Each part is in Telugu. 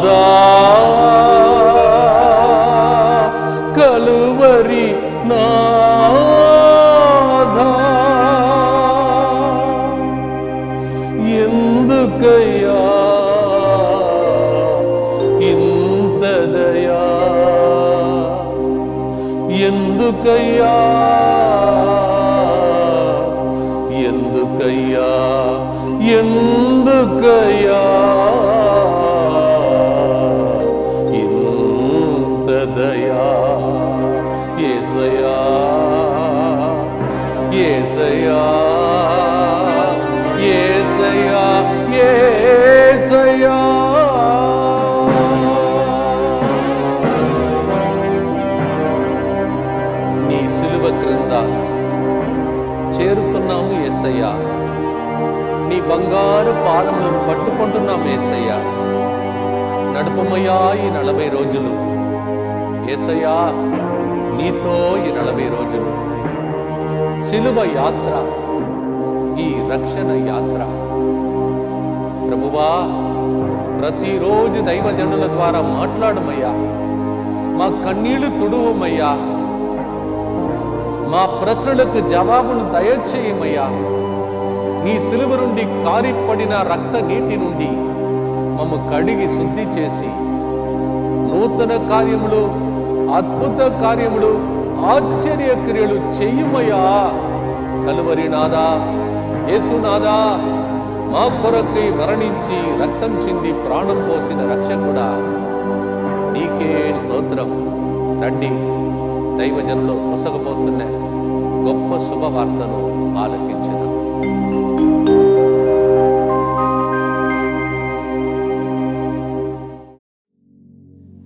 Adam. ఏసయ్యా. నీ బంగారు పాదములను పట్టుకుంటున్నాం ఏసయ్యా. నడుపమయ్యా ఈ నలభై రోజులు. ఏసయ్యా నీతో ఈ నలభై రోజులు. సిలువ యాత్ర ఈ రక్షణ యాత్ర. ప్రభువా ప్రతిరోజు దైవజనుల ద్వారా మాట్లాడమయ్యా. మా కన్నీళ్ళు తుడువమయ్యా. మా ప్రశ్నలకు జవాబును దయచేయమయ్యా. నీ సిలువ నుండి కారిపడిన రక్త నీటి నుండి మమ్ము కడిగి శుద్ధి చేసి నూతన కార్యములు అద్భుత కార్యములు ఆశ్చర్య క్రియలు చెయ్యమయ్యా కలువరి నాదా యేసునాదా మా కొరకై మరణించి రక్తం చింది ప్రాణం పోసిన రక్షకుడా. నీకే స్తోత్రం. రండి దైవజనులు ముసగబోతున్న గొప్ప శుభవార్తను ఆలకి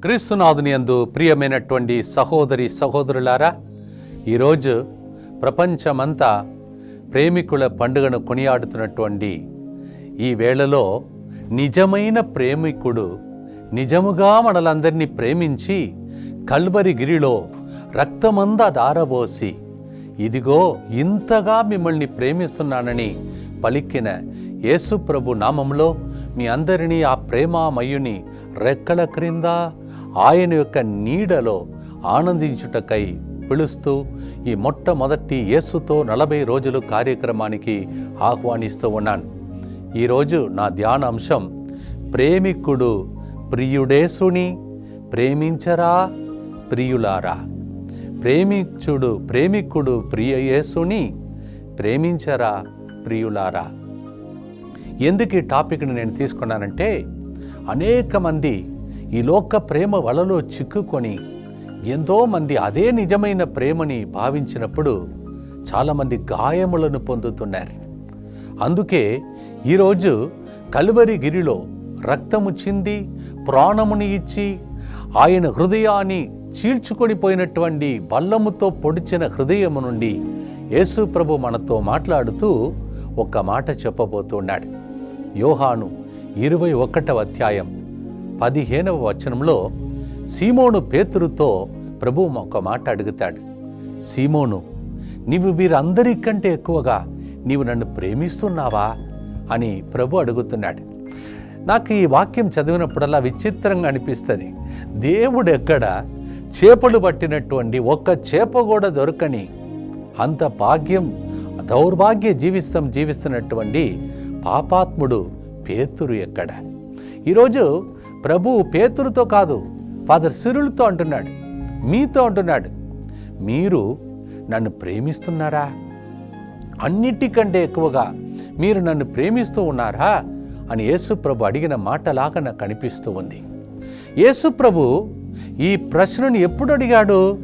క్రీస్తునాథుని యందు ప్రియమైనటువంటి సహోదరి సహోదరులారా ఈరోజు ప్రపంచమంతా ప్రేమికుల పండుగను కొనియాడుతున్నటువంటి ఈ వేళలో నిజమైన ప్రేమికుడు నిజముగా మనలందరినీ ప్రేమించి కల్వరి గిరిలో రక్తమంద దారబోసి ఇదిగో ఇంతగా మిమ్మల్ని ప్రేమిస్తున్నానని పలికిన యేసుప్రభు నామంలో మీ అందరినీ ఆ ప్రేమామయుని రెక్కల క్రింద ఆయన యొక్క నీడలో ఆనందించుటకై పిలుస్తూ ఈ మొట్టమొదటి యేసుతో నలభై రోజులు కార్యక్రమానికి ఆహ్వానిస్తూ ఉన్నాను. ఈరోజు నా ధ్యాన అంశం ప్రేమికుడు ప్రియుడేసుని ప్రేమించరా ప్రియులారా. ప్రేమించుడు ప్రేమికుడు ప్రియ యేసుని ప్రేమించరా ప్రియులారా. ఎందుకు ఈ టాపిక్ని నేను తీసుకున్నానంటే అనేక మంది ఈ లోక ప్రేమ వలలో చిక్కుకొని ఎంతో మంది అదే నిజమైన ప్రేమని భావించినప్పుడు చాలామంది గాయములను పొందుతున్నారు. అందుకే ఈరోజు కలువరి గిరిలో రక్తము చింది ప్రాణముని ఇచ్చి ఆయన హృదయాన్ని చీల్చుకొని పోయినటువంటి బల్లముతో పొడిచిన హృదయము నుండి యేసు ప్రభు మనతో మాట్లాడుతూ ఒక మాట చెప్పబోతున్నాడు. యోహాను ఇరవై ఒకటవ అధ్యాయం పదిహేనవ వచనంలో సీమోను పేతురుతో ప్రభు ఒక మాట అడుగుతాడు. సీమోను నీవు వీరందరికంటే ఎక్కువగా నీవు నన్ను ప్రేమిస్తున్నావా? అని ప్రభు అడుగుతున్నాడు. నాకు ఈ వాక్యం చదివినప్పుడల్లా విచిత్రంగా అనిపిస్తుంది. దేవుడు ఎక్కడ చేపలు పట్టినటువంటి ఒక్క చేప కూడా దొరకని అంత భాగ్యం దౌర్భాగ్య జీవితం జీవిస్తున్నటువంటి పాపాత్ముడు పేతురు ఎక్కడ? ఈరోజు ప్రభు పేతురుతో కాదు ఫాదర్ సిరులతో అంటున్నాడు మీతో అంటున్నాడు మీరు నన్ను ప్రేమిస్తున్నారా? అన్నిటికంటే ఎక్కువగా మీరు నన్ను ప్రేమిస్తూ ఉన్నారా? అని యేసుప్రభు అడిగిన మాటలాగా నాకు కనిపిస్తూ ఉంది. యేసుప్రభు ఈ ప్రశ్నను ఎప్పుడు అడిగాడు?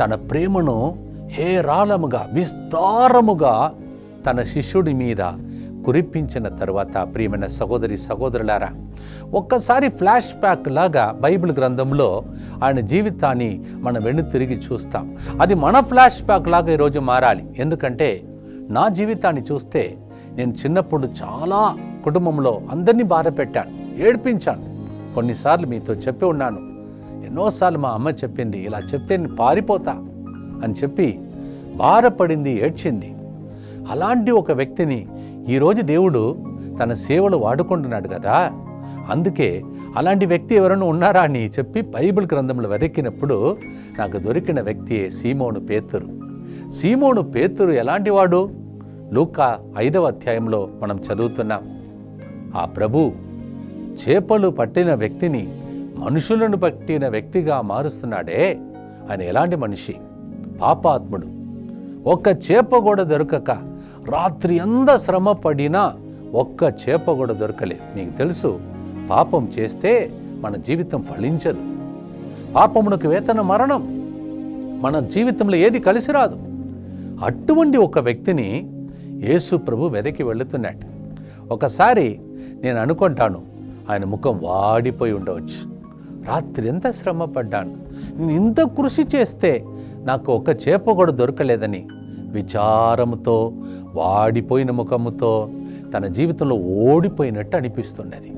తన ప్రేమను హేరాళముగా విస్తారముగా తన శిష్యుడి మీద కురిపించిన తర్వాత ప్రియమైన సహోదరి సహోదరులారా ఒక్కసారి ఫ్లాష్ బ్యాక్ లాగా బైబిల్ గ్రంథంలో ఆయన జీవితాన్ని మనం వెన్ను తిరిగి చూస్తాం. అది మన ఫ్లాష్ బ్యాక్ లాగా ఈరోజు మారాలి. ఎందుకంటే నా జీవితాన్ని చూస్తే నేను చిన్నప్పుడు చాలా కుటుంబంలో అందరినీ బాధ పెట్టాను ఏడిపించాను. కొన్నిసార్లు మీతో చెప్పి ఉన్నాను ఎన్నోసార్లు మా అమ్మ చెప్పింది ఇలా చెప్తే నేను పారిపోతా అని చెప్పి బాధపడింది ఏడ్చింది. అలాంటి ఒక వ్యక్తిని ఈరోజు దేవుడు తన సేవలు వాడుకుంటున్నాడు కదా. అందుకే అలాంటి వ్యక్తి ఎవరైనా ఉన్నారా అని చెప్పి బైబిల్ గ్రంథంలో వెతికినప్పుడు నాకు దొరికిన వ్యక్తియే సీమోను పేతురు. సీమోను పేతురు ఎలాంటి వాడు? లూకా ఐదవ అధ్యాయంలో మనం చదువుతున్నాం. ఆ ప్రభు చేపలు పట్టిన వ్యక్తిని మనుషులను పట్టిన వ్యక్తిగా మారుస్తున్నాడే. ఆయన ఎలాంటి మనిషి? పాపాత్ముడు. ఒక్క చేప కూడా దొరకక రాత్రి ఎంత శ్రమ పడినా ఒక్క చేప కూడా దొరకలేదు. మీకు తెలుసు పాపం చేస్తే మన జీవితం ఫలించదు. పాపమునకు వేతన మరణం. మన జీవితంలో ఏది కలిసి రాదు. అటువంటి ఒక వ్యక్తిని యేసు ప్రభు వెదకి వెళుతున్నాడు. ఒకసారి నేను అనుకుంటాను ఆయన ముఖం వాడిపోయి ఉండవచ్చు. రాత్రి ఎంత శ్రమ పడ్డాను. నేను ఇంత కృషి చేస్తే నాకు ఒక చేప కూడా దొరకలేదని విచారముతో వాడిపోయిన ముఖముతో తన జీవితంలో ఓడిపోయినట్టు అనిపిస్తున్నది.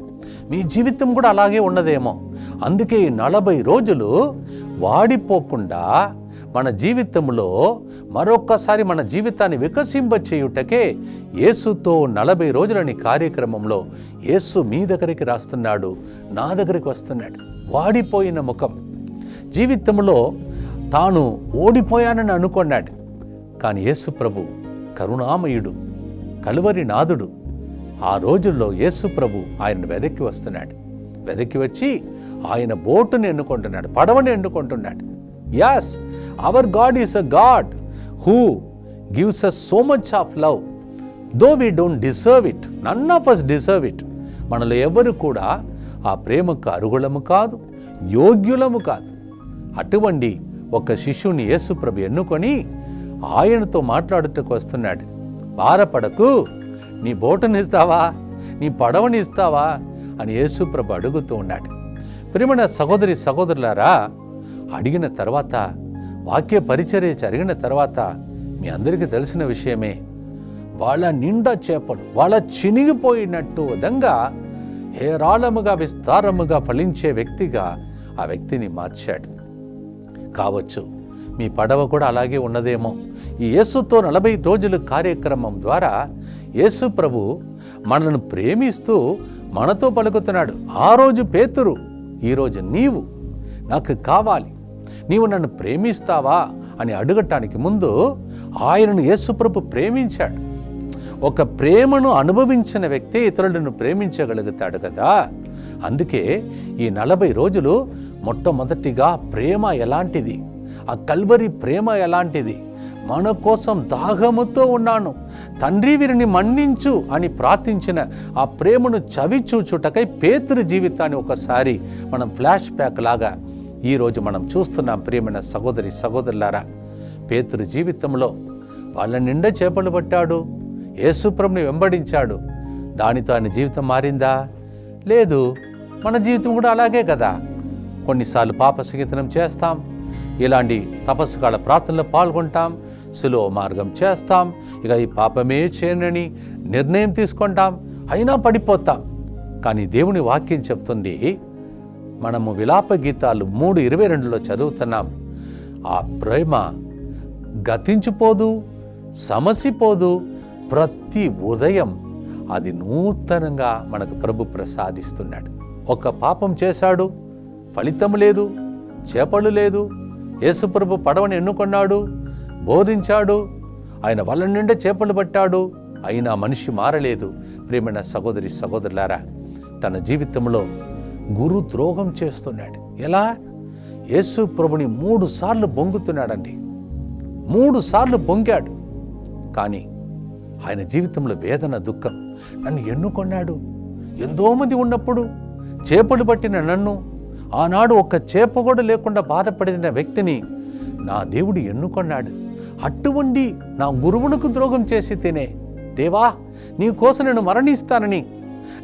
మీ జీవితం కూడా అలాగే ఉన్నదేమో. అందుకే ఈ నలభై రోజులు వాడిపోకుండా మన జీవితంలో మరొక్కసారి మన జీవితాన్ని వికసింప చేయుటకే యేసుతో నలభై రోజులని కార్యక్రమంలో యేసు మీ దగ్గరికి రాస్తున్నాడు నా దగ్గరికి వస్తున్నాడు. వాడిపోయిన ముఖం. జీవితంలో తాను ఓడిపోయానని అనుకున్నాడు. కానీ యేసు ప్రభు కరుణామయుడు కలువరి నాథుడు ఆ రోజుల్లో యేసు ప్రభు ఆయన వెదక్కి వస్తున్నాడు. వెదక్కి వచ్చి ఆయన బోటుని ఎన్నుకుంటున్నాడు పడవని ఎన్నుకుంటున్నాడు. As our God is a God who gives a so much of love though we don't deserve it none of us deserve it మనలో ఎవరు కూడా ఆ ప్రేమకు అరుగులము కాదు యోగ్యులము కాదు. అటువంటి ఒక శిష్యుని యేసుప్రభు ఎన్నుకొని ఆయనతో మాట్లాడుటకు వస్తున్నాడు. బాధపడకు నీ బోటుని ఇస్తావా నీ పడవని ఇస్తావా అని యేసుప్రభు అడుగుతూ ఉన్నాడు. ప్రియమైన సహోదరి సహోదరులారా అడిగిన తర్వాత వాక్య పరిచర్య జరిగిన తర్వాత మీ అందరికీ తెలిసిన విషయమే వాళ్ళ నిండా చేపలు వాళ్ళ చినిగిపోయినట్టు విధంగా హేరాళముగా విస్తారముగా ఫలించే వ్యక్తిగా ఆ వ్యక్తిని మార్చాడు. కావచ్చు మీ పడవ కూడా అలాగే ఉన్నదేమో. ఈ యేసుతో నలభై రోజుల కార్యక్రమం ద్వారా యేసు ప్రభు మనల్ని ప్రేమిస్తూ మనతో పలుకుతున్నాడు. ఆ రోజు పేతురు ఈరోజు నీవు నాకు కావాలి. నీవు నన్ను ప్రేమిస్తావా అని అడగటానికి ముందు ఆయనను యేసుప్రభు ప్రేమించాడు. ఒక ప్రేమను అనుభవించిన వ్యక్తి ఇతరులను ప్రేమించగలుగుతాడు కదా. అందుకే ఈ నలభై రోజులు మొట్టమొదటిగా ప్రేమ ఎలాంటిది? ఆ కల్వరి ప్రేమ ఎలాంటిది? మన కోసం దాహముతో ఉన్నాను. తండ్రి వీరిని మన్నించు అని ప్రార్థించిన ఆ ప్రేమను చవి చూచుటకై పేతురు జీవితాన్ని ఒకసారి మనం ఫ్లాష్ బ్యాక్ లాగా ఈరోజు మనం చూస్తున్నాం. ప్రియమైన సహోదరి సహోదరులారా పేతురు జీవితంలో వాళ్ళ నిండా చేపలు పట్టాడు యేసుప్రభుని వెంబడించాడు. దానితో ఆయన జీవితం మారిందా? లేదు. మన జీవితం కూడా అలాగే కదా. కొన్నిసార్లు పాప సంగీతనం చేస్తాం. ఇలాంటి తపస్సు తపస్సుకాల ప్రార్థనలో పాల్గొంటాం. సులువ మార్గం చేస్తాం. ఇక ఈ పాపమే చేయనని నిర్ణయం తీసుకుంటాం. అయినా పడిపోతాం. కానీ దేవుని వాక్యం చెప్తుంది మనము విలాప గీతాలు మూడు ఇరవై రెండులో చదువుతున్నాం. ఆ ప్రేమ గతించిపోదు సమసిపోదు ప్రతి ఉదయం అది నూతనంగా మనకు ప్రభు ప్రసాదిస్తున్నాడు. ఒక పాపం చేశాడు ఫలితం లేదు చేపలు లేదు యేసుప్రభు పడవని ఎన్నుకున్నాడు బోధించాడు. ఆయన వల్ల నిండా చేపలు పట్టాడు. అయినా మనిషి మారలేదు. ప్రేమైన సహోదరి సహోదరులారా తన జీవితంలో గురు ద్రోహం చేస్తున్నాడు. ఎలా? యేసు ప్రభుని మూడు సార్లు బొంగుతున్నాడండి. మూడు సార్లు బొంగాడు. కానీ ఆయన జీవితంలో వేదన దుఃఖం నన్ను ఎన్నుకొన్నాడు. ఎంతోమంది ఉన్నప్పుడు చేపలు పట్టిన నన్ను ఆనాడు ఒక్క చేప కూడా లేకుండా బాధపడిన వ్యక్తిని నా దేవుడు ఎన్నుకొన్నాడు. అటువంటి నా గురువునకు ద్రోహం చేసి తినే. దేవా నీ కోసం నేను మరణిస్తానని.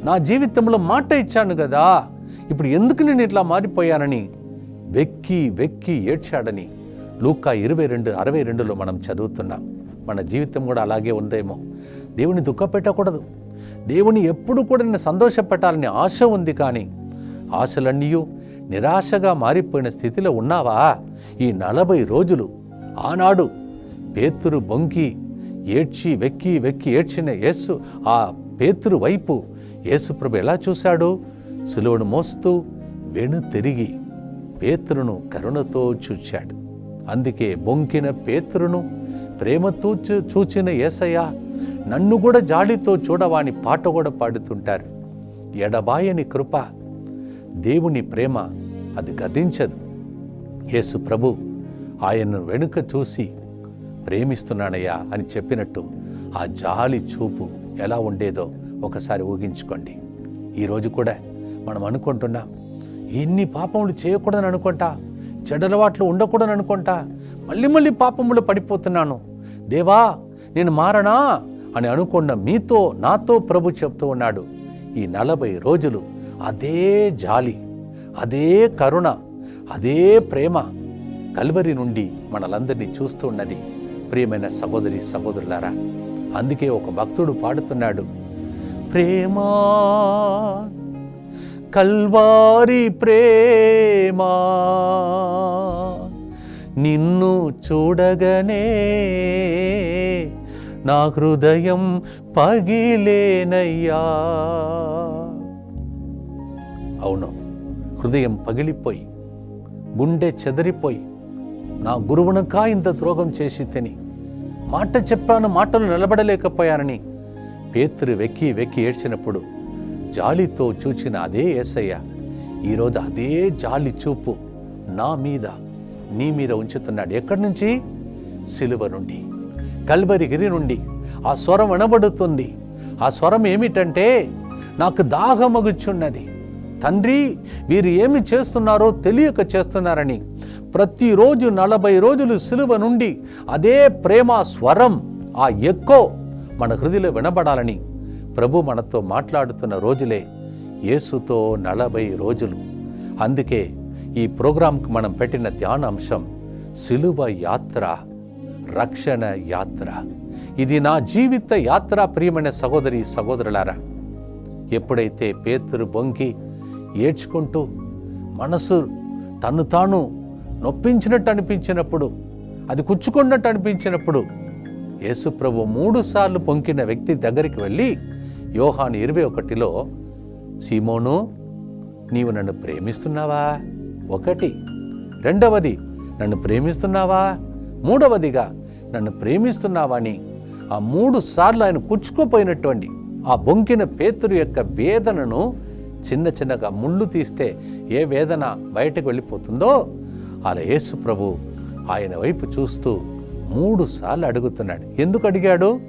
నా జీవితంలో మాట ఇచ్చాను కదా. ఇప్పుడు ఎందుకు నేను ఇట్లా మారిపోయానని. వెక్కి వెక్కి ఏడ్చాడని. లూకా ఇరవై రెండు అరవై రెండులో మనం చదువుతున్నాం. మన జీవితం కూడా అలాగే ఉందేమో. దేవుని దుఃఖపెట్టకూడదు దేవుని ఎప్పుడు కూడా నేను సంతోషపెట్టాలని ఆశ ఉంది కానీ ఆశలన్నీ నిరాశగా మారిపోయిన స్థితిలో ఉన్నావా? ఈ నలభై రోజులు ఆనాడు పేతురు బొంకి ఏడ్చి వెక్కి వెక్కి ఏడ్చిన యేసు ఆ పేతురు వైపు. యేసుప్రభు ఎలా చూశాడు? సులువును మోస్తూ వెను తిరిగి పేతురును కరుణతో చూచాడు. అందుకే బొంకిన పేతురును ప్రేమతో చూచిన ఏసయ్య నన్ను కూడా జాలితో చూడవాని పాట కూడా పాడుతుంటారు. ఎడబాయని కృప దేవుని ప్రేమ అది గతించదు యేసు ప్రభు ఆయన్ను వెనుక చూసి ప్రేమిస్తున్నానయ్యా అని చెప్పినట్టు ఆ జాలి చూపు ఎలా ఉండేదో ఒకసారి ఊహించుకోండి. ఈరోజు కూడా మనం అనుకుంటున్నాం ఎన్ని పాపములు చేయకూడదని అనుకుంటా చెడలవాట్లు ఉండకూడదని అనుకుంటా మళ్ళీ మళ్ళీ పాపములు పడిపోతున్నాను. దేవా నేను మారనా అని అనుకున్న మీతో నాతో ప్రభు చెప్తూ ఉన్నాడు. ఈ నలభై రోజులు అదే జాలి అదే కరుణ అదే ప్రేమ కల్వరి నుండి మనలందరినీ చూస్తూ ఉన్నది. ప్రియమైన సహోదరి సహోదరులారా అందుకే ఒక భక్తుడు పాడుతున్నాడు ప్రేమా కల్వారి ప్రేమా నిన్ను చూడగనే నా హృదయం పగిలేనయ్యా. అవును హృదయం పగిలిపోయి గుండె చెదిరిపోయి నా గురువునకా ఇంత ద్రోహం చేసి తిని మాట చెప్పాను మాటలు నిలబడలేకపోయానని పేతురు వెక్కి వెక్కి ఏడ్చినప్పుడు జాలితో చూచిన అదే ఏసయ్య ఈరోజు అదే జాలి చూపు నా మీద నీ మీద ఉంచుతున్నాడు. ఎక్కడి నుంచి? సిలువ నుండి కల్వరిగిరి నుండి. ఆ స్వరం వినబడుతుంది. ఆ స్వరం ఏమిటంటే నాకు దాహమగుచున్నది. తండ్రి వీరు ఏమి చేస్తున్నారో తెలియక చేస్తున్నారని ప్రతిరోజు నలభై రోజులు సిలువ నుండి అదే ప్రేమ స్వరం ఆ ఎక్కో మన హృదయలో వినబడాలని ప్రభు మనతో మాట్లాడుతున్న రోజులే యేసుతో నలభై రోజులు. అందుకే ఈ ప్రోగ్రాంకి మనం పెట్టిన ధ్యానాంశం సిలువ యాత్ర రక్షణ యాత్ర. ఇది నా జీవిత యాత్ర ప్రియమైన సహోదరి సహోదరులారా. ఎప్పుడైతే పేతురు బొంకి ఏడ్చుకుంటూ మనసు తను తాను నొప్పించినట్టు అనిపించినప్పుడు అది కుచ్చుకున్నట్టు అనిపించినప్పుడు యేసుప్రభు మూడు సార్లు పొంకిన వ్యక్తి దగ్గరికి వెళ్ళి యోహాను ఇరవై ఒకటిలో సీమోను నీవు నన్ను ప్రేమిస్తున్నావా? ఒకటి. రెండవది నన్ను ప్రేమిస్తున్నావా? మూడవదిగా నన్ను ప్రేమిస్తున్నావా? అని ఆ మూడు సార్లు ఆయన కుచ్చుకోపోయినటువంటి ఆ బొంకిన పేతురు యొక్క వేదనను చిన్న చిన్నగా ముళ్ళు తీస్తే ఏ వేదన బయటకు వెళ్ళిపోతుందో అలా యేసు ప్రభు ఆయన వైపు చూస్తూ మూడు సార్లు అడుగుతున్నాడు. ఎందుకు అడిగాడు?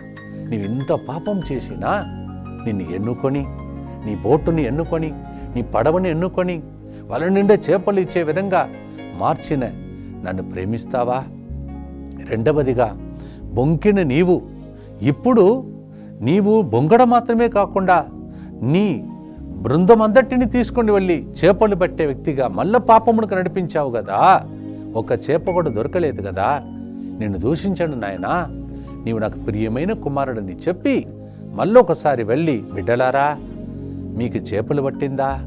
నీవు ఇంత పాపం చేసినా నిన్ను ఎన్నుకొని నీ బోటుని ఎన్నుకొని నీ పడవని ఎన్నుకొని వాళ్ళ నిండా చేపలు ఇచ్చే విధంగా మార్చిన నన్ను ప్రేమిస్తావా? రెండవదిగా బొంకిన నీవు ఇప్పుడు నీవు బొంగడ మాత్రమే కాకుండా నీ బృందం అందటిని తీసుకొని వెళ్ళి చేపలు పట్టే వ్యక్తిగా మళ్ళ పాపమునకు నడిపించావు కదా ఒక చేప కూడా దొరకలేదు కదా నిన్ను దూషించాను నాయనా. నీవు నాకు ప్రియమైన కుమారుడని చెప్పి మళ్ళొకసారి వెళ్ళి బిడ్డలారా మీకు చేపలు పట్టిందా?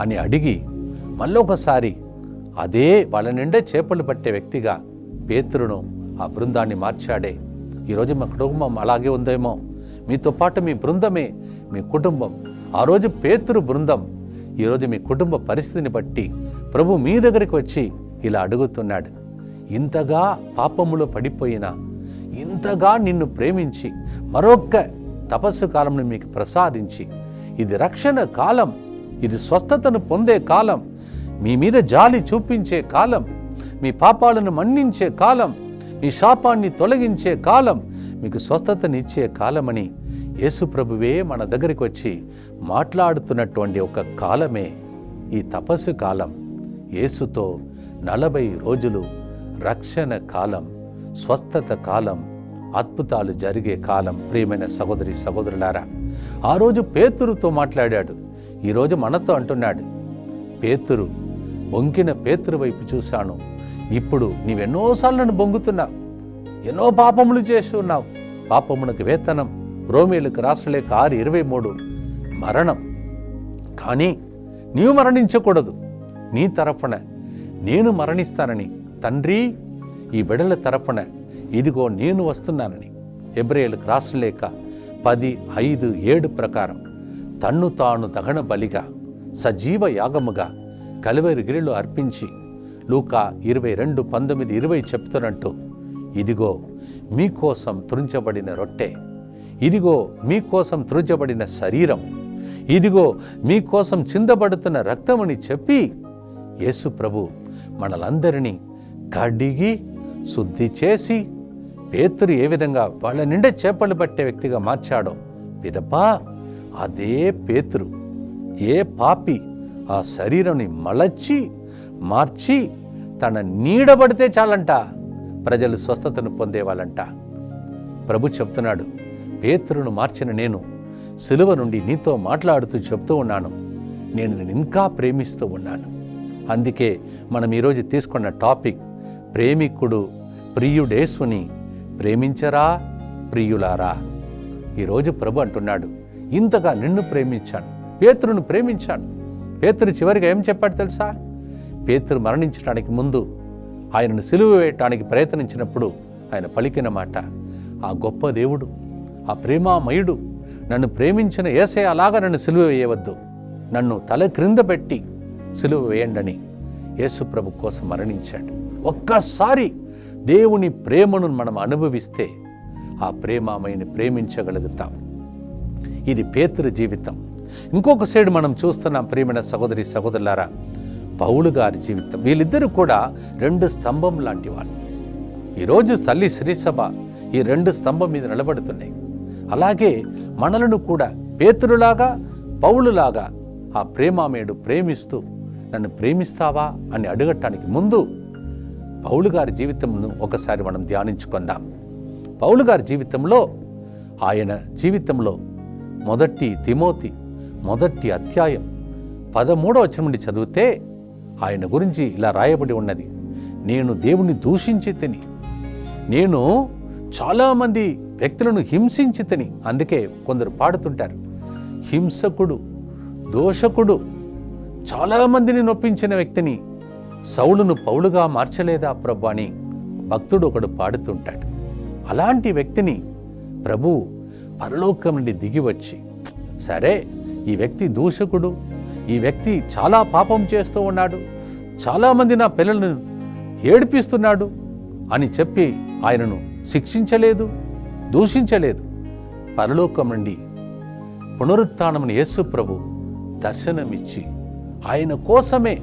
అని అడిగి మళ్ళొకసారి అదే వాళ్ళ నిండే చేపలు పట్టే వ్యక్తిగా పేతురును ఆ బృందాన్ని మార్చాడే. ఈరోజు మా కుటుంబం అలాగే ఉందేమో. మీతో పాటు మీ బృందమే మీ కుటుంబం ఆ రోజు పేతురు బృందం ఈరోజు మీ కుటుంబ పరిస్థితిని బట్టి ప్రభు మీ దగ్గరికి వచ్చి ఇలా అడుగుతున్నాడు. ఇంతగా పాపములో పడిపోయిన ఇంతగా నిన్ను ప్రేమించి మరొక్క తపస్సు కాలంను మీకు ప్రసాదించి ఇది రక్షణ కాలం ఇది స్వస్థతను పొందే కాలం మీ మీద జాలి చూపించే కాలం మీ పాపాలను మన్నించే కాలం మీ శాపాన్ని తొలగించే కాలం మీకు స్వస్థతనిచ్చే కాలమని యేసుప్రభువే మన దగ్గరికి వచ్చి మాట్లాడుతున్నటువంటి ఒక కాలమే ఈ తపస్సు కాలం. యేసుతో నలభై రోజులు రక్షణ కాలం స్వస్థత కాలం అద్భుతాలు జరిగే కాలం ప్రియమైన సహోదరి సహోదరులారా. ఆ రోజు పేతురుతో మాట్లాడాడు. ఈరోజు మనతో అంటున్నాడు పేతురు బొంకిన పేతురు వైపు చూశాను. ఇప్పుడు నీవెన్నోసార్లు నన్ను బొంగుతున్నావు. ఎన్నో పాపములు చేసి ఉన్నావు. పాపమునకు వేతనం రోమేలకు రాసలేక ఆరు ఇరవై మూడు. మరణం. కానీ నీవు మరణించకూడదు. నీ తరఫున నేను మరణిస్తానని. తండ్రి ఈ బిడల తరఫున ఇదిగో నేను వస్తున్నానని. ఎబ్రేలకు రాసలేక పది ఐదు ఏడు ప్రకారం తన్ను తాను దహన బలిగా సజీవ యాగముగా కలివరి గిరిలో అర్పించి లూకా ఇరవై రెండు పంతొమ్మిది ఇరవై చెప్తున్నట్టు ఇదిగో మీకోసం త్రుంచబడిన రొట్టె. ఇదిగో మీకోసం త్రుజబడిన శరీరం. ఇదిగో మీకోసం చిందబడుతున్న రక్తమని చెప్పి యేసు ప్రభు మనలందరినీ కడిగి శుద్ధి చేసి పేతురు ఏ విధంగా వాళ్ళ నిండా చేపలు పట్టే వ్యక్తిగా మార్చాడో పిదపా అదే పేతురు ఏ పాపి ఆ శరీరాన్ని మలచి మార్చి తన నీడబడితే చాలంట ప్రజలు స్వస్థతను పొందేవాళ్ళంట ప్రభు చెప్తున్నాడు పేతురును మార్చిన నేను సిలువ నుండి నీతో మాట్లాడుతూ చెప్తూ ఉన్నాను. నేను నిన్ను ఇంకా ప్రేమిస్తూ ఉన్నాను. అందుకే మనం ఈరోజు తీసుకున్న టాపిక్ ప్రేమికుడు ప్రియుడేసుని ప్రేమించరా? ప్రియులారా? ఈరోజు ప్రభు అంటున్నాడు ఇంతగా నిన్ను ప్రేమించాను పేతురును ప్రేమించాను. పేతురు చివరిగా ఏం చెప్పాడు తెలుసా? పేతురు మరణించడానికి ముందు ఆయనను సిలువ వేయటానికి ప్రయత్నించినప్పుడు ఆయన పలికిన మాట ఆ గొప్ప దేవుడు ఆ ప్రేమామయుడు నన్ను ప్రేమించిన ఏసే అలాగా నన్ను సిలువ వేయవద్దు. నన్ను తల క్రింద పెట్టి సిలువ వేయండని యేసుప్రభు కోసం మరణించాడు. ఒక్కసారి దేవుని ప్రేమను మనం అనుభవిస్తే ఆ ప్రేమామయ్యని ప్రేమించగలుగుతాం. ఇది పేతురు జీవితం. ఇంకొక సైడ్ మనం చూస్తున్నాం ప్రేమైన సహోదరి సహోదరులారా పౌలు గారి జీవితం. వీళ్ళిద్దరూ కూడా రెండు స్తంభం లాంటి వాళ్ళు. ఈరోజు తల్లి శ్రీసభ ఈ రెండు స్తంభం మీద నిలబడుతున్నాయి. అలాగే మనలను కూడా పేతురులాగా పౌలులాగా ఆ ప్రేమామేడు ప్రేమిస్తూ నన్ను ప్రేమిస్తావా అని అడగటానికి ముందు పౌలు గారి జీవితంను ఒకసారి మనం ధ్యానించుకుందాం. పౌలు గారి జీవితంలో ఆయన జీవితంలో మొదటి తిమోతి మొదటి అధ్యాయం పదమూడవ వచనం నుండి చదివితే ఆయన గురించి ఇలా రాయబడి ఉన్నది. నేను దేవుని దూషించి తిని నేను చాలామంది వ్యక్తులను హింసించితిని అందుకే కొందరు పాడుతుంటారు. హింసకుడు దోషకుడు చాలామందిని నొప్పించిన వ్యక్తిని సౌలును పౌలుగా మార్చలేదా ప్రభు అని భక్తుడు ఒకడు పాడుతుంటాడు. అలాంటి వ్యక్తిని ప్రభు పరలోకం నుండి దిగి వచ్చి సరే ఈ వ్యక్తి దూషకుడు ఈ వ్యక్తి చాలా పాపం చేస్తూ ఉన్నాడు చాలామంది నా పిల్లలను ఏడిపిస్తున్నాడు అని చెప్పి ఆయనను శిక్షించలేదు దూషించలేదు. పరలోకం నుండి పునరుత్నమని యేసు ప్రభు దర్శనమిచ్చి ఆయన కోసమే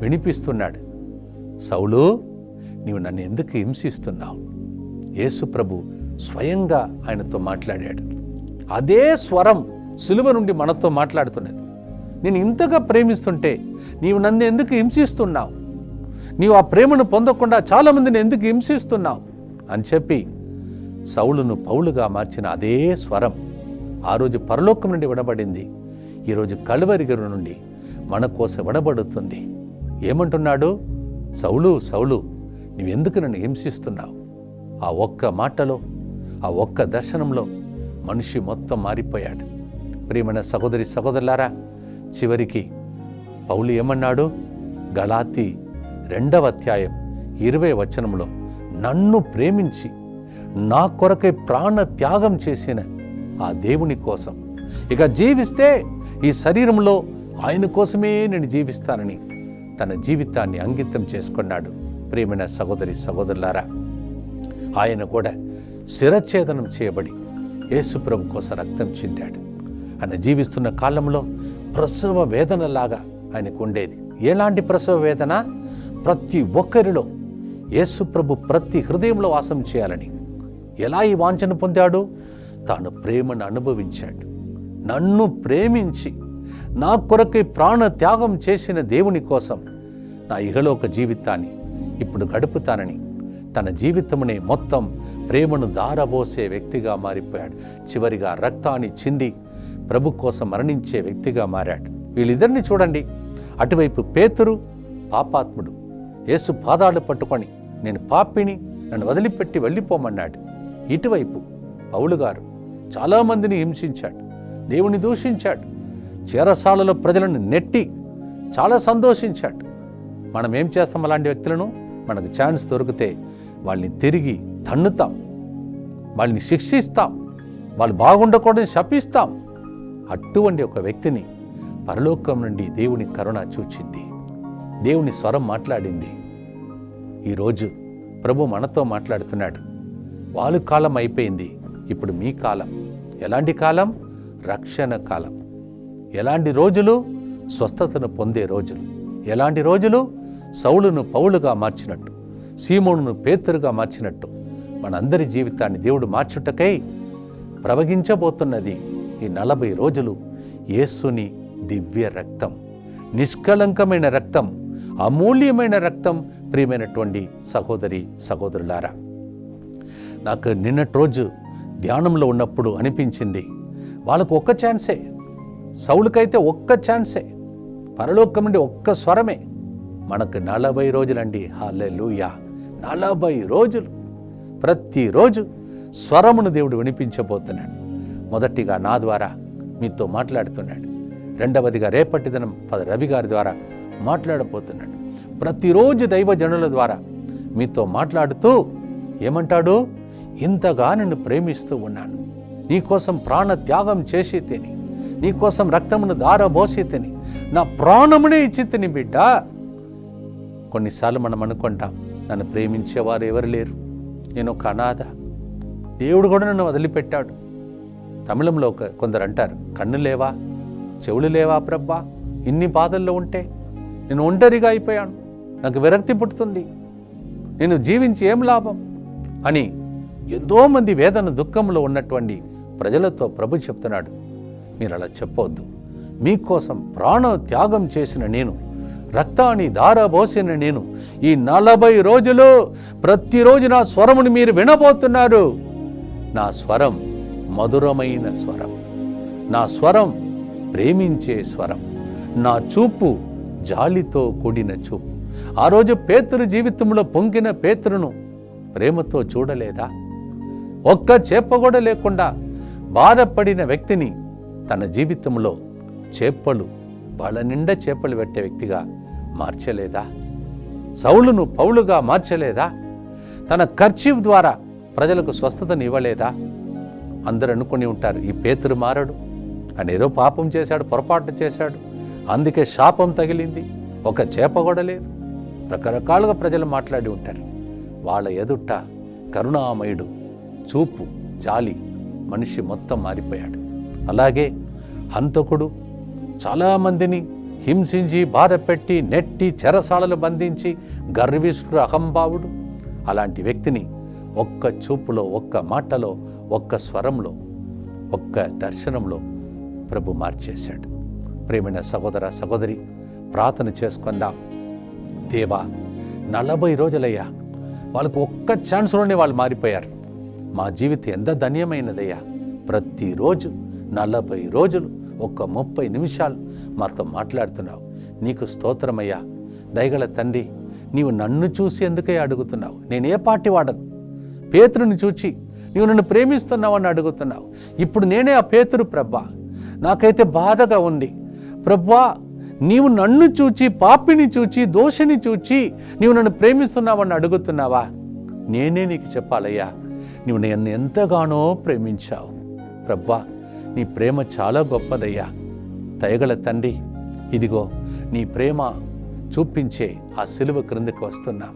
వినిపిస్తున్నాడు. సౌలు నీవు నన్ను ఎందుకు హింసిస్తున్నావు? యేసు ప్రభు స్వయంగా ఆయనతో మాట్లాడాడు. అదే స్వరం సులువ నుండి మనతో మాట్లాడుతున్నది. నేను ఇంతగా ప్రేమిస్తుంటే నీవు నన్ను ఎందుకు హింసిస్తున్నావు? నీవు ఆ ప్రేమను పొందకుండా చాలామందిని ఎందుకు హింసిస్తున్నావు? అని చెప్పి సౌలును పౌలుగా మార్చిన అదే స్వరం ఆ రోజు పరలోకం నుండి వినబడింది. ఈరోజు కలువరిగరు నుండి మన కోసం వినబడుతుంది. ఏమంటున్నాడు? సౌలు సౌలు నువ్వెందుకు నన్ను హింసిస్తున్నావు? ఆ ఒక్క మాటలో ఆ ఒక్క దర్శనంలో మనిషి మొత్తం మారిపోయాడు. ప్రియమైన సహోదరి సహోదరులారా చివరికి పౌలు ఏమన్నాడు? గలాతి రెండవ అధ్యాయం ఇరవై వచనంలో నన్ను ప్రేమించి నా కొరకై ప్రాణ త్యాగం చేసిన ఆ దేవుని కోసం. ఇక జీవిస్తే ఈ శరీరంలో ఆయన కోసమే నేను జీవిస్తానని తన జీవితాన్ని అంకితం చేసుకున్నాడు. ప్రియమైన సహోదరి సహోదరులారా ఆయన కూడా శిరఛేదనం చేయబడి యేసుప్రభు కోసం రక్తం చిందాడు. ఆయన జీవిస్తున్న కాలంలో ప్రసవ వేదనలాగా ఆయనకు ఉండేది. ఎలాంటి ప్రసవ వేదన? ప్రతి ఒక్కరిలో యేసుప్రభు ప్రతి హృదయంలో వాసం చేయాలని ఎలా ఈ వాంఛను పొందాడు? తాను ప్రేమను అనుభవించాడు. నన్ను ప్రేమించి నా కొరకై ప్రాణ త్యాగం చేసిన దేవుని కోసం నా ఇహలోక జీవితాన్ని ఇప్పుడు గడుపుతానని తన జీవితమునే మొత్తం ప్రేమను దారబోసే వ్యక్తిగా మారిపోయాడు. చివరిగా రక్తాన్ని చింది ప్రభు కోసం మరణించే వ్యక్తిగా మారాడు. వీళ్ళిద్దరిని చూడండి. అటువైపు పేతురు పాపాత్ముడు. యేసు పాదాలు పట్టుకొని నేను పాపిని నన్ను వదిలిపెట్టి వెళ్ళిపోమన్నాడు. ఇటువైపు పౌలు గారు చాలామందిని హింసించాడు దేవుని దూషించాడు చీరసాలలో ప్రజలను నెట్టి చాలా సంతోషించాడు. మనం ఏం చేస్తాం అలాంటి వ్యక్తులను? మనకు ఛాన్స్ దొరికితే వాళ్ళని తిరిగి తన్నుతాం వాళ్ళని శిక్షిస్తాం వాళ్ళు బాగుండకూడదని శపిస్తాం. అటువంటి ఒక వ్యక్తిని పరలోకం నుండి దేవుని కరుణ చూచింది దేవుని స్వరం మాట్లాడింది. ఈరోజు ప్రభు మనతో మాట్లాడుతున్నాడు. వాళ్ళు కాలం అయిపోయింది. ఇప్పుడు మీ కాలం. ఎలాంటి కాలం? రక్షణ కాలం. ఎలాంటి రోజులు? స్వస్థతను పొందే రోజులు. ఎలాంటి రోజులు? సౌలును పౌలుగా మార్చినట్టు సీమోనును పేతురుగా మార్చినట్టు. మనందరి జీవితాన్ని దేవుడు మార్చుటకై ప్రవగించబోతున్నది ఈ నలభై రోజులు యేసుని దివ్య రక్తం నిష్కళంకమైన రక్తం అమూల్యమైన రక్తం ప్రియమైనటువంటి సహోదరి సహోదరులారా. నాకు నిన్నటి రోజు ధ్యానంలో ఉన్నప్పుడు అనిపించింది. వాళ్ళకు ఒక్క ఛాన్సే. సౌలుకైతే ఒక్క ఛాన్సే. పరలోకం నుండి ఒక్క స్వరమే. మనకు నలభై రోజులండి. హాలెలుయా నలభై రోజులు. ప్రతిరోజు స్వరమును దేవుడు వినిపించబోతున్నాడు. మొదటిగా నా ద్వారా మీతో మాట్లాడుతున్నాడు. రెండవదిగా రేపటి దినం పద రవి గారి ద్వారా మాట్లాడబోతున్నాడు. ప్రతిరోజు దైవజనుల ద్వారా మీతో మాట్లాడుతూ ఏమంటాడు? ఇంతగా నిన్ను ప్రేమిస్తూ ఉన్నాను. నీకోసం ప్రాణ త్యాగం చేసి తిని నీకోసం రక్తమును దారబోసి తిని నా ప్రాణమునే ఇచ్చి తిని బిడ్డ. కొన్నిసార్లు మనం అనుకుంటాం నన్ను ప్రేమించేవారు ఎవరు లేరు. నేను ఒక అనాథ. దేవుడు కూడా నన్ను వదిలిపెట్టాడు. తమిళంలో కొందరు అంటారు కన్ను లేవా? చెవులు లేవా ప్రబ్బా ఇన్ని బాధల్లో ఉంటే నేను ఒంటరిగా అయిపోయాను. నాకు విరక్తి పుట్టుతుంది నేను జీవించి ఏం లాభం? అని ఎంతోమంది వేదన దుఃఖంలో ఉన్నటువంటి ప్రజలతో ప్రభు చెప్తున్నాడు. మీరు అలా చెప్పవద్దు మీకోసం ప్రాణ త్యాగం చేసిన నేను రక్తాన్ని దారబోసిన నేను ఈ నలభై రోజులు ప్రతిరోజు నా స్వరముని మీరు వినబోతున్నారు. నా స్వరం మధురమైన స్వరం. నా స్వరం ప్రేమించే స్వరం. నా చూపు జాలితో కూడిన చూపు. ఆ రోజు పేతురు జీవితంలో పొంగిన పేతురును ప్రేమతో చూడలేదా? ఒక్క చేప కూడా లేకుండా బాధపడిన వ్యక్తిని తన జీవితంలో చేపలు బల నిండా చేపలు పెట్టే వ్యక్తిగా మార్చలేదా? సౌలును పౌలుగా మార్చలేదా? తన ఖర్చీఫ్ ద్వారా ప్రజలకు స్వస్థతను ఇవ్వలేదా? అందరూ అనుకుని ఉంటారు ఈ పేతురు మారడు అని ఏదో పాపం చేశాడు పొరపాటు చేశాడు అందుకే శాపం తగిలింది ఒక చేప కూడా లేదు. రకరకాలుగా ప్రజలు మాట్లాడి ఉంటారు. వాళ్ళ ఎదుట కరుణామయుడు చూపు జాలి మనిషి మొత్తం మారిపోయాడు. అలాగే హంతకుడు చాలామందిని హింసించి బాధపెట్టి నెట్టి చెరసాలలు బంధించి గర్విష్ఠుడు అహంభావుడు. అలాంటి వ్యక్తిని ఒక్క చూపులో ఒక్క మాటలో ఒక్క స్వరంలో ఒక్క దర్శనంలో ప్రభు మార్చేశాడు. ప్రేమైన సహోదర సహోదరి ప్రార్థన చేసుకుందాం. దేవా నలభై రోజులయ్యా వాళ్ళకు ఒక్క ఛాన్స్లోనే వాళ్ళు మారిపోయారు. మా జీవితం ఎంత ధన్యమైనదయ్యా. ప్రతిరోజు నలభై రోజులు ఒక ముప్పై నిమిషాలు మాతో మాట్లాడుతున్నావు. నీకు స్తోత్రమయ్యా. దయగల తండ్రి నీవు నన్ను చూసి ఎందుకే అడుగుతున్నావు? నేను ఏ పార్టీ వాడను? పేతురుని చూచి నీవు నన్ను ప్రేమిస్తున్నావని అడుగుతున్నావు. ఇప్పుడు నేనే ఆ పేతురు ప్రభా. నాకైతే బాధగా ఉంది. ప్రభా నీవు నన్ను చూచి పాపిని చూచి దోషిని చూచి నీవు నన్ను ప్రేమిస్తున్నావని అడుగుతున్నావా? నేనే నీకు చెప్పాలయ్యా. నువ్వు నన్ను ఎంతగానో ప్రేమించావు. ప్రభా నీ ప్రేమ చాలా గొప్పదయ్యా. దయగల తండ్రి ఇదిగో నీ ప్రేమ చూపించే ఆ సిలువ క్రిందకి వస్తున్నాం.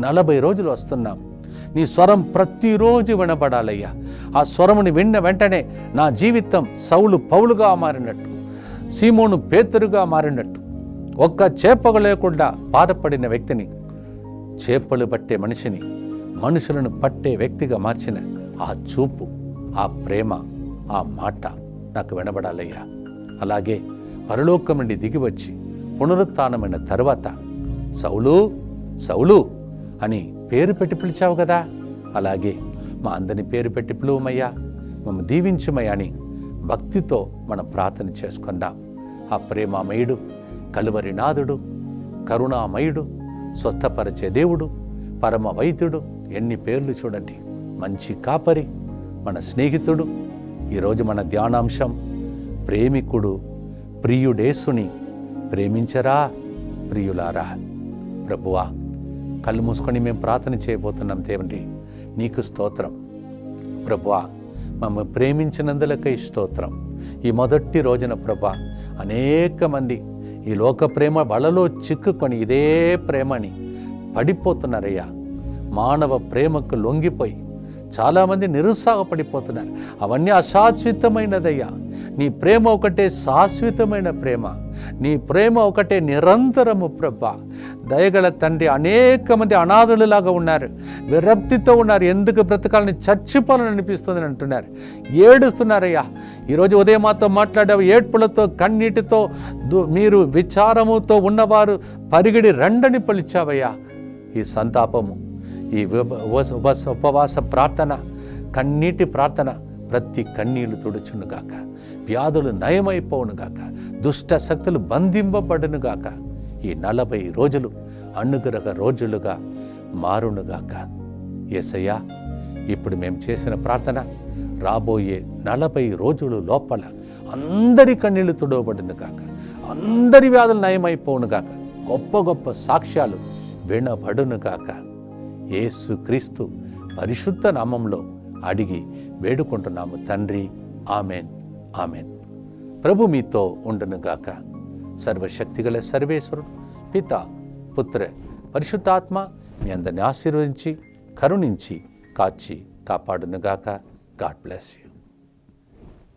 నలభై రోజులు వస్తున్నాం. నీ స్వరం ప్రతిరోజు వినబడాలయ్యా. ఆ స్వరముని విన్న వెంటనే నా జీవితం సౌలు పౌలుగా మారినట్టు సీమోను పేతురుగా మారినట్టు. ఒక్క చేపగలేకుండా బాధపడిన వ్యక్తిని చేపలు పట్టే మనిషిని మనుషులను పట్టే వ్యక్తిగా మార్చిన ఆ చూపు ఆ ప్రేమ ఆ మాట నాకు వినబడాలయ్యా. అలాగే పరలోకం నుండి దిగివచ్చి పునరుత్నమైన తర్వాత సౌలు సౌలు అని పేరు పెట్టి పిలిచావు కదా. అలాగే మా అందరిని పేరు పెట్టి పిలువమయ్యా. మమ్మ దీవించమయ్యా అని భక్తితో మనం ప్రార్థన చేసుకుందాం. ఆ ప్రేమామయుడు కలువరినాథుడు కరుణామయుడు స్వస్థపరిచే దేవుడు పరమ వైద్యుడు ఎన్ని పేర్లు చూడండి. మంచి కాపరి మన స్నేహితుడు ఈరోజు మన ధ్యానాంశం. ప్రేమికుడు ప్రియుడేసుని. ప్రేమించరా? ప్రియులారా? ప్రభువా కళ్ళు మూసుకొని మేము ప్రార్థన చేయబోతున్నాం దేవండి నీకు స్తోత్రం. ప్రభువా మమ్మల్ని ప్రేమించినందులకై స్తోత్రం. ఈ మొదటి రోజున ప్రభా అనేక మంది ఈ లోక ప్రేమ వలలో చిక్కుకొని ఇదే ప్రేమని పడిపోతున్నారయ్యా. మానవ ప్రేమకు లొంగిపోయి చాలామంది నిరుత్సాహపడిపోతున్నారు. అవన్నీ అశాశ్వతమైనదయ్యా. నీ ప్రేమ ఒకటే శాశ్వతమైన ప్రేమ. నీ ప్రేమ ఒకటే నిరంతరము ప్రభ. దయగల తండ్రి అనేక మంది అనాథులలాగా ఉన్నారు. విరక్తితో ఉన్నారు. ఎందుకు బ్రతకాలని చచ్చిపోవాలని అనిపిస్తుందని అంటున్నారు. ఏడుస్తున్నారయ్యా. ఈరోజు ఉదయం మాతో మాట్లాడావు. ఏడ్పులతో కన్నీటితో దు- మీరు విచారముతో ఉన్నవారు పరిగిడి రండని పలిచావయ్యా. ఈ సంతాపము ఈ ఉపవాస ఉపవాస ప్రార్థన కన్నీటి ప్రార్థన ప్రతి కన్నీళ్ళు తుడుచునుగాక వ్యాధులు నయమైపోవునుగాక దుష్ట శక్తులు బంధింపబడునుగాక ఈ నలభై రోజులు అనుగ్రహ రోజులుగా మారునుగాక ఏసయ్యా ఇప్పుడు మేము చేసిన ప్రార్థన రాబోయే నలభై రోజులు లోపల అందరి కన్నీళ్ళు తుడవబడునుగాక అందరి వ్యాధులు నయమైపోవునుగాక గొప్ప గొప్ప సాక్ష్యాలు వినబడును గాక. యేసు క్రీస్తు పరిశుద్ధ నామంలో అడిగి వేడుకుంటున్నాము. తండ్రి ఆమెన్ ఆమెన్. ప్రభు మీతో ఉండును గాక సర్వశక్తిగల సర్వేశ్వరుడు పిత పుత్ర పరిశుద్ధాత్మ మీ అందరిని ఆశీర్వదించి కరుణించి కాచి కాపాడునుగాక. God bless you.